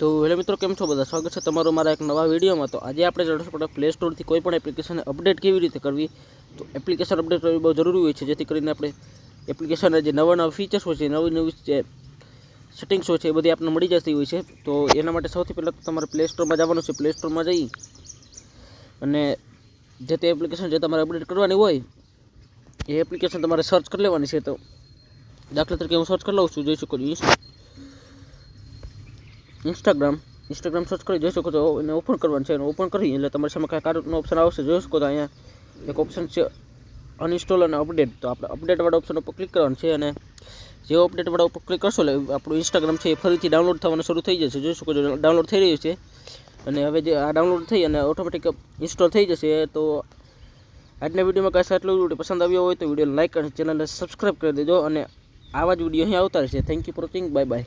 તો હેલો મિત્રો, કેમ છો? બધા સ્વાગત છે તમારું મારા એક નવા વિડીયોમાં. તો આજે આપણે પડે પ્લે સ્ટોરથી કોઈ પણ એપ્લિકેશનને અપડેટ કેવી રીતે કરવી? તો એપ્લિકેશન અપડેટ કરવી બહુ જરૂરી હોય છે, જેથી કરીને આપણે એપ્લિકેશનના જે નવા નવા ફીચર્સ હોય છે, નવી નવી જે સેટિંગ્સ હોય છે, એ બધી આપણને મળી જતી હોય છે. તો એના માટે સૌથી પહેલાં તો તમારે પ્લે સ્ટોરમાં જવાનું છે. પ્લે સ્ટોરમાં જઈ અને જે તે એપ્લિકેશન જે તમારે અપડેટ કરવાની હોય, એ એપ્લિકેશન તમારે સર્ચ કરી લેવાની છે. તો દાખલા તરીકે હું સર્ચ કરી લઉં છું, જોઈ શકો છો. ઇન્સ્ટાગ્રામ ઇન્સ્ટાગ્રામ સર્ચ કરી જોઈ શકો છો. એને ઓપન કરવાનું છે. એને ઓપન કરી એટલે તમારી સામે કાંઈ કાર્ડનો ઓપ્શન આવશે. જોઈ શકો તો અહીંયા એક ઓપ્શન છે અનઇન્સ્ટોલ અને અપડેટ તો આપણે અપડેટવાળા ઓપ્શન ઉપર ક્લિક કરવાનું છે અને જે અપડેટવાળા ઉપર ક્લિક કરશો એટલે આપણું ઇન્સ્ટાગ્રામ છે એ ફરીથી ડાઉનલોડ થવાનું શરૂ થઈ જશે. જોઈ શકો છો ડાઉનલોડ થઈ રહ્યું છે. અને હવે જે આ ડાઉનલોડ થઈ અને ઓટોમેટિક ઇન્સ્ટોલ થઈ જશે, તો આજના વિડીયોમાં કાંઈ આટલું વીડિયો પસંદ આવ્યો હોય તો વીડિયો લાઇક અને ચેનલને સબસ્ક્રાઈબ કરી દેજો અને આવા જ વીડિયો અહીં આવતા રહેશે. Thank you for watching bye bye